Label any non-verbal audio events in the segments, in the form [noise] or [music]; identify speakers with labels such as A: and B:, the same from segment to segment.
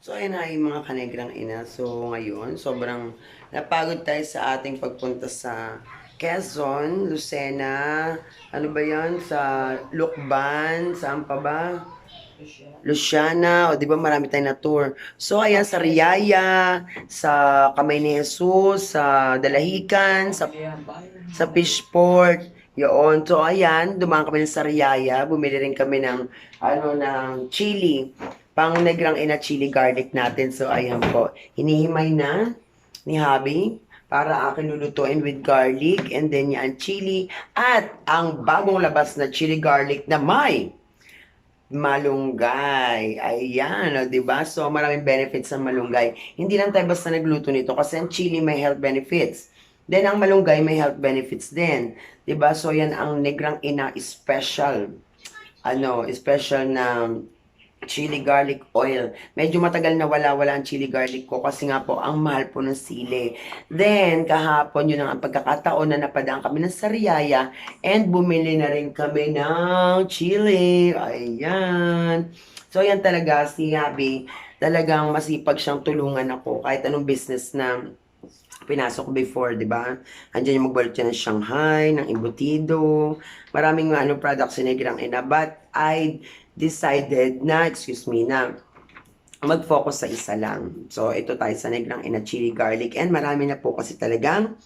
A: So, ayun na yung mga kanegrang ina. So, ngayon, sobrang napagod tayo sa ating pagpunta sa Quezon, Lucena, ano ba yan? Sa Lukban, saan pa ba? Luciana, o di ba marami tayong na tour. So, ayan, sa Riyaya, sa Kamay ni Jesus, sa Dalahican, sa, sa Fishport, yun. So, ayan, dumaan kami sa Riyaya, bumili rin kami ng, ano, ng chili, pang negrang ina chili garlic natin. So, ayan po, hinihimay na ni Habi para akin lulutuin with garlic and then yan chili at ang bagong labas na chili garlic na may malunggay. Ayan, o, di ba? So, maraming benefits sa malunggay. Hindi lang tayo basta nagluto nito kasi ang chili may health benefits. Then, ang malunggay may health benefits din. Di ba? So, yan ang negrang ina special. Ano, special na chili garlic oil. Medyo matagal na wala-wala ang chili garlic ko kasi nga po, ang mahal po ng sili. Then, kahapon, yun ang pagkakataon na napadaan kami ng Sariaya and bumili na rin kami ng chili. Ayan. So, yan talaga si Yabi. Talagang masipag siyang tulungan ako kahit anong business na pinasok before, di ba? Andiyan yung magbalot siya ng Shanghai, ng embutido, maraming ano products si Negrang Ina. But I decided na, excuse me, na mag-focus sa isa lang. So, ito tayo sa Negrang Ina Chili Garlic. And marami na po kasi talagang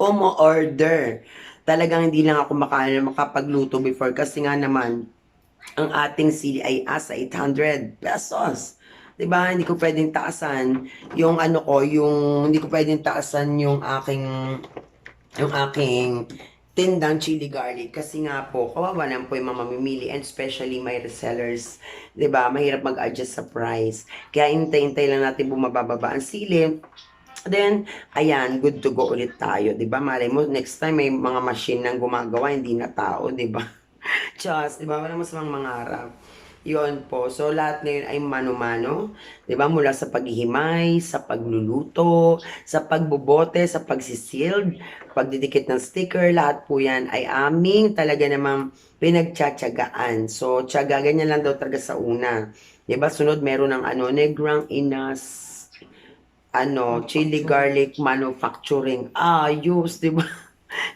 A: umo-order. Talagang hindi lang ako maka, makapagluto before kasi nga naman, ang ating sili ay asa 800 pesos. 'Di ba? Hindi ko pwedeng taasan yung ano ko, yung hindi ko pwedeng taasan yung aking yung aking tindang chili garlic kasi nga po, kawawa naman po yung mga mamimili and especially my resellers, ba? Mahirap mag-adjust sa price. Kaya hintay-hintay lang natin bumababa ang sili. Then, ayan, good to go ulit tayo, ba? Malay mo, next time may mga machine nang gumagawa, hindi na tao, ba? Just, 'di ba? [laughs] Wala masamang mangarap. Yun po. So, lahat na yun ay mano-mano. 'Di ba Mula sa paghihimay, sa pagluluto, sa pagbobote, sa pagsisild, pagdidikit ng sticker, lahat po yan ay aming talaga namang pinagtsatsagaan. So, tsaga, ganyan lang daw talaga sa una. 'Di ba Sunod, meron ng ano, negrang inas, ano, chili garlic manufacturing. Ayos, 'di ba?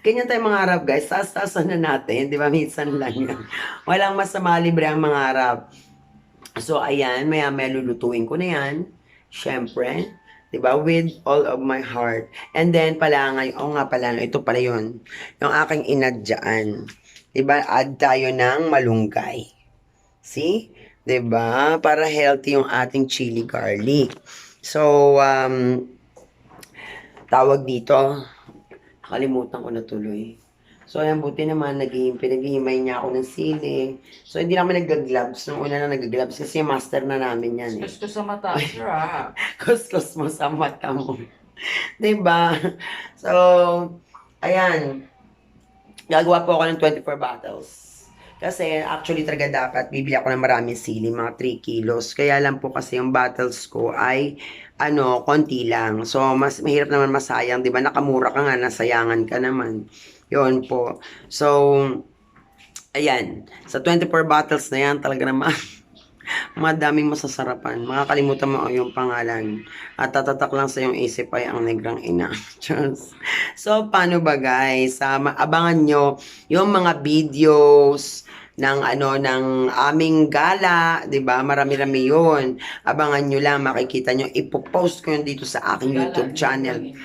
A: Ganyan tayo mga Arab, guys. Taas-taasan na natin. Di ba? Minsan lang yan. Walang masama libre ang mga Arab. So, ayan. Maya maya lulutuin ko na yan. Siyempre. Di ba? With all of my heart. And then, pala ngayon, oh nga pala, no, ito pala yun. Yung aking inadyaan. Di ba? Add tayo ng malunggay. See? Di ba? Para healthy yung ating chili garlic. So, um, tawag dito, Nakalimutan ko na tuloy. So, ayan, buti naman, naging, pinaghihimay niya ako ng sili. So, hindi namin nag-gloves. Nung una na nag-gloves kasi master na namin yan. Eh.
B: Gusto sa mata, sir ah. [laughs]
A: Kuskus mo sa mata mo. [laughs] 'Di ba? So, ayan. Gagawa po ako ng 24 bottles. Kasi actually talaga dapat bibili ako ng maraming sili, mga 3 kilos. Kaya lang po kasi yung bottles ko ay ano, konti lang. So, mas mahirap naman masayang, 'di ba? Nakamura ka nga, nasayangan ka naman. 'Yon po. So, ayan. Sa 24 bottles na yan, talaga naman [laughs] madaming masasarapan. Makakalimutan mo ang iyong pangalan. At tatatak lang sa iyong isip ay ang negrang ina. [laughs] Diyos. so, paano ba guys? Um, abangan nyo yung mga videos ng ano ng aming gala, 'di ba? Marami-rami 'yon. Abangan nyo lang, makikita nyo. Ipo-post ko yun dito sa aking YouTube channel.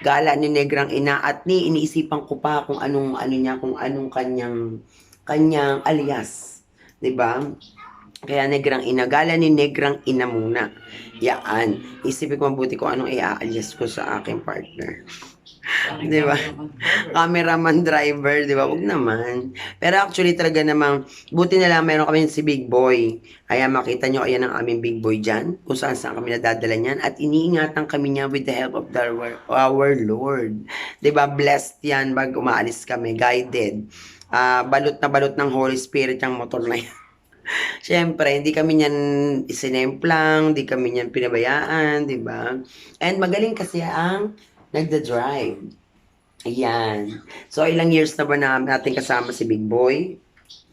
A: Gala ni Negrang Ina at ni iniisipan ko pa kung anong ano niya, kung anong kanyang kanyang alias, 'di ba? Kaya negrang ina. Gala ni negrang ina muna. Yaan. Isipin ko mabuti kung anong i-alias ko sa aking partner. [laughs] Di ba? Cameraman driver, di ba? Huwag naman. Pero actually talaga namang, buti na lang meron kami si Big Boy. Kaya makita nyo, ayan ang aming Big Boy dyan. Kung saan saan kami nadadala niyan. At iniingatan kami niya with the help of the, our, Lord. Di ba? Blessed yan pag umaalis kami. Guided. Ah, balot na balot ng Holy Spirit yung motor na yan. [laughs] Siyempre, hindi kami niyan isinemplang, hindi kami niyan pinabayaan, di ba? And magaling kasi ang nagda-drive. Ayan. So, ilang years na ba na natin kasama si Big Boy?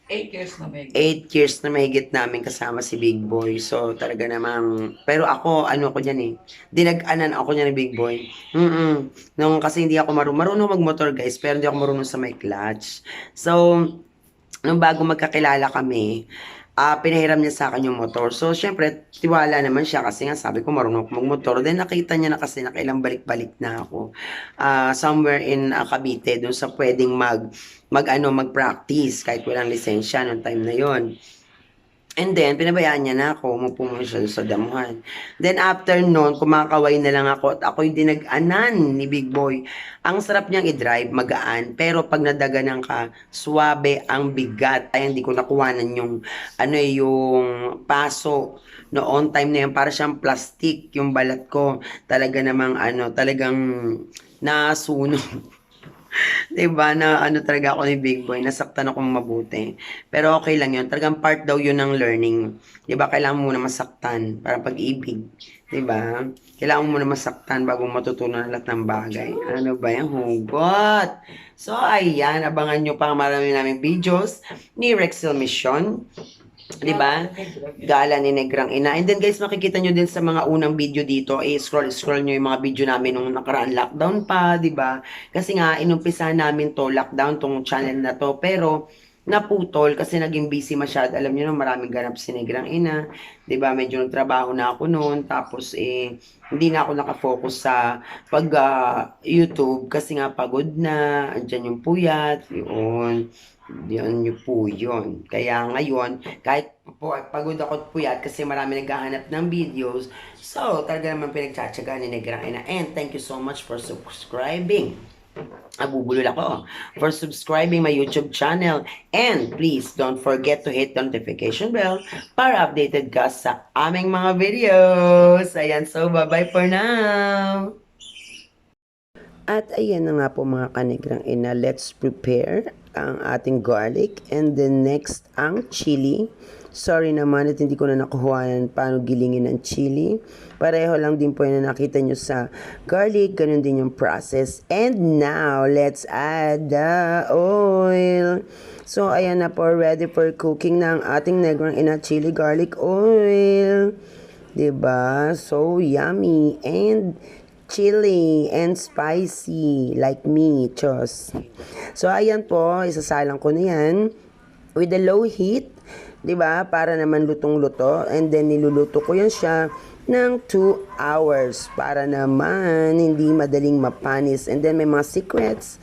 B: Eight years na may.
A: 8 years na mahigit namin kasama si Big Boy. So, talaga namang, pero ako, ano ko dyan eh, dinag-anan ako niya ni Big Boy. Mm Nung, kasi hindi ako marunong, marunong magmotor guys, pero hindi ako marunong sa may clutch. So, nung bago magkakilala kami, ah pinahiram niya sa akin yung motor. So, syempre, tiwala naman siya kasi nga sabi ko marunong ako magmotor. Then, nakita niya na kasi nakailang balik-balik na ako. Ah, somewhere in ah, Cavite, dun sa pwedeng mag, mag ano, mag-practice kahit walang lisensya noong time na yon. And then, pinabayaan niya na ako, siya sa damuhan. Then, after noon, kumakaway na lang ako at ako'y dinag-anan ni Big Boy. Ang sarap niyang i-drive, magaan. Pero pag nadaganan ka, swabe ang bigat. Ay, hindi ko nakuhanan yung, ano eh, yung paso. Noon time na yan, para siyang plastic yung balat ko. Talaga namang, ano, talagang nasunog. [laughs] [laughs] 'Di ba na ano talaga ako ni Big Boy, nasaktan akong mabuti. Pero okay lang 'yun. Talagang part daw 'yun ng learning. 'Di ba? Kailangan mo muna masaktan para pag-ibig. 'Di ba? Kailangan mo muna masaktan bago matutunan lahat ng bagay. Ano ba 'yan? Hugot. So ayan, abangan nyo pa ang marami naming videos ni Rexel Mission. 'Di ba? Gala ni Negrang Ina. And then guys, makikita nyo din sa mga unang video dito, eh, scroll scroll nyo yung mga video namin nung nakaraan lockdown pa, di ba? Kasi nga, inumpisa namin to, lockdown tong channel na to, pero naputol kasi naging busy masyado. Alam niyo na maraming ganap si Negrang Ina, 'di ba? Medyo nagtrabaho na ako noon tapos eh hindi na ako nakafocus sa pag ah, YouTube kasi nga pagod na, andyan yung puyat, yun. Yun yung po yun. Kaya ngayon, kahit po, pagod ako at puyat kasi marami naghahanap ng videos, so talaga naman pinagtsatsaga ni Negrang Ina. And thank you so much for subscribing. Nabubulol ako for subscribing my YouTube channel. And please don't forget to hit the notification bell para updated ka sa aming mga videos. Ayan, so bye-bye for now. At ayan na nga po mga kanigrang ina, let's prepare ang ating garlic and then next ang chili. Sorry naman at hindi ko na nakuhanan paano gilingin ang chili. Pareho lang din po yun na nakita nyo sa garlic, ganun din yung process. And now, let's add the oil. So, ayan na po, ready for cooking na ang ating negrang ina chili garlic oil. ba? So yummy and chili and spicy like me, chos. So ayan po, isasalang ko na 'yan with the low heat, 'di ba? Para naman lutong-luto and then niluluto ko 'yan siya ng 2 hours para naman hindi madaling mapanis and then may mga secrets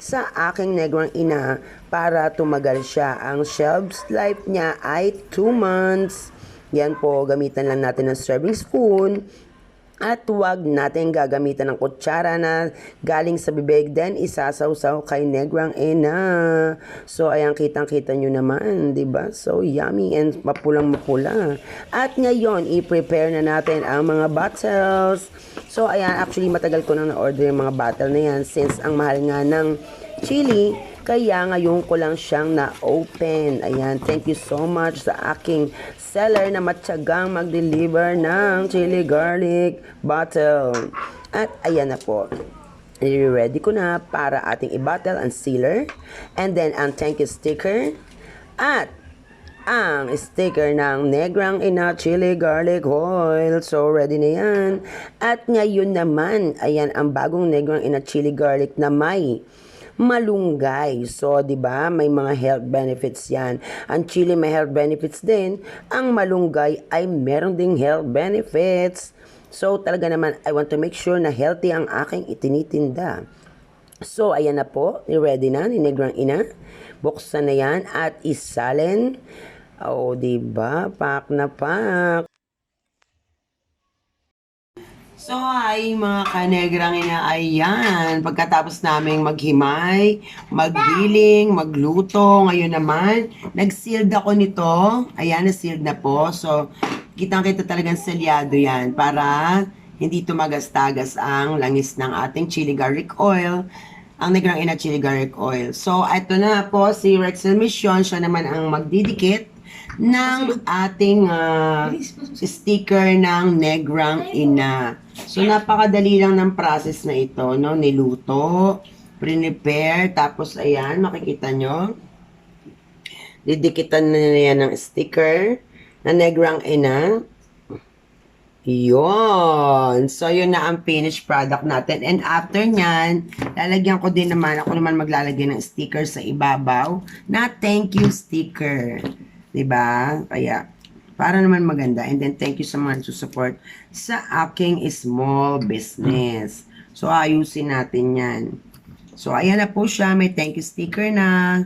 A: sa aking negrang ina para tumagal siya. Ang shelf life niya ay 2 months. Yan po, gamitan lang natin ng serving spoon. At huwag natin gagamitan ng kutsara na galing sa bibig. Then, isasawsaw kay negrang ina. So, ayan, kitang-kita nyo naman, di ba? So, yummy and mapulang-mapula. At ngayon, i-prepare na natin ang mga bottles. So, ayan, actually, matagal ko nang na-order yung mga bottle na yan since ang mahal nga ng chili. Kaya ngayon ko lang siyang na-open. Ayan, thank you so much sa aking seller na matyagang mag-deliver ng chili garlic bottle. At ayan na po. I-ready ko na para ating i-bottle ang sealer. And then ang thank you sticker. At ang sticker ng Negrang Ina Chili Garlic Oil. So, ready na yan. At ngayon naman, ayan ang bagong Negrang Ina Chili Garlic na may malunggay. So, 'di ba? May mga health benefits 'yan. Ang chili may health benefits din. Ang malunggay ay meron ding health benefits. So, talaga naman, I want to make sure na healthy ang aking itinitinda. So, ayan na po. Ready na ni Negrang Ina. Buksan na yan at isalin. O, oh, diba? Pak na pak. So, ay mga kanegrang ina, ayan. Pagkatapos naming maghimay, maghiling, magluto, ngayon naman, nag-sealed ako nito. Ayan, na-sealed na po. So, kitang-kita talagang selyado yan para hindi tumagas-tagas ang langis ng ating chili garlic oil ang negrang ina chili garlic oil. So, ito na po si Rexel Mission. Siya naman ang magdidikit ng ating ah, sticker ng negrang ina. So, napakadali lang ng process na ito, no? Niluto, prepare, tapos ayan, makikita nyo. Didikitan na nila yan ng sticker na negrang ina. Yun. So, yun na ang finished product natin. And after nyan, lalagyan ko din naman, ako naman maglalagay ng sticker sa ibabaw na thank you sticker. 'Di ba? Kaya, para naman maganda. And then, thank you sa mga support sa aking small business. So, ayusin natin yan. So, ayan na po siya. May thank you sticker na.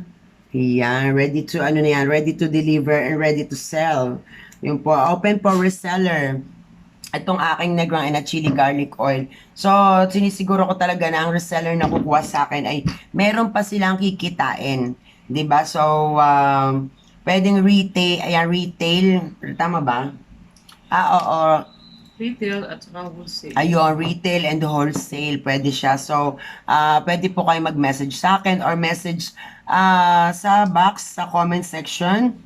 A: Yan. Ready to, ano na yan, ready to deliver and ready to sell. Yung po, open for reseller itong aking negrang and chili garlic oil. So, sinisiguro ko talaga na ang reseller na kukuha sa akin ay meron pa silang kikitain. ba So, um, pwedeng retail, ayan, retail, tama ba? Ah, oo,
B: Retail at saka wholesale.
A: Ayun, retail and wholesale, pwede siya. So, ah pwede po kayo mag-message sa akin or message ah sa box, sa comment section.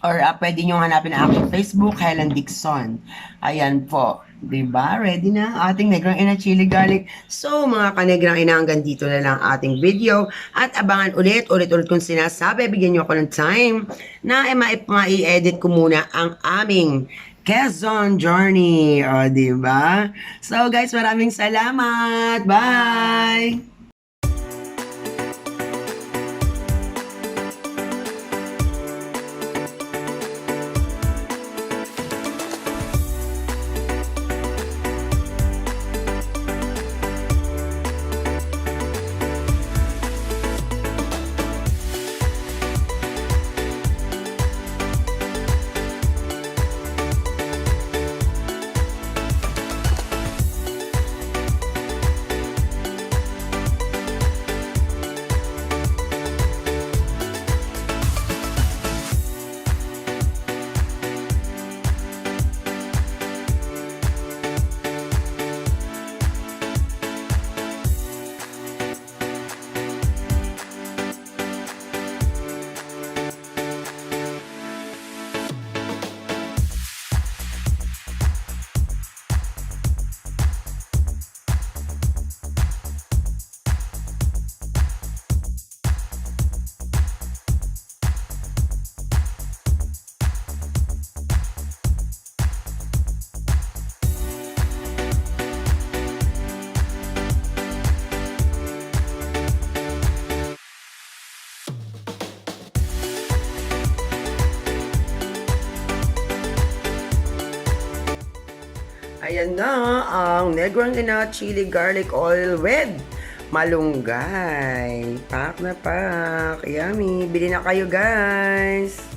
A: Or ah, pwede nyo hanapin ang aking Facebook, Helen Dixon. Ayan po. 'Di ba? Ready na ang ating negrang ina chili garlic. So, mga kanegrang ina, hanggang dito na lang ating video. At abangan ulit, ulit-ulit kong sinasabi, bigyan nyo ako ng time na eh, ma- ma-edit ko muna ang aming Quezon Journey. O, di ba? So, guys, maraming salamat. Bye! Ayan na ang Negrang Ina Chili Garlic Oil with malunggay. Pak na pak. Yummy. Bili na kayo guys.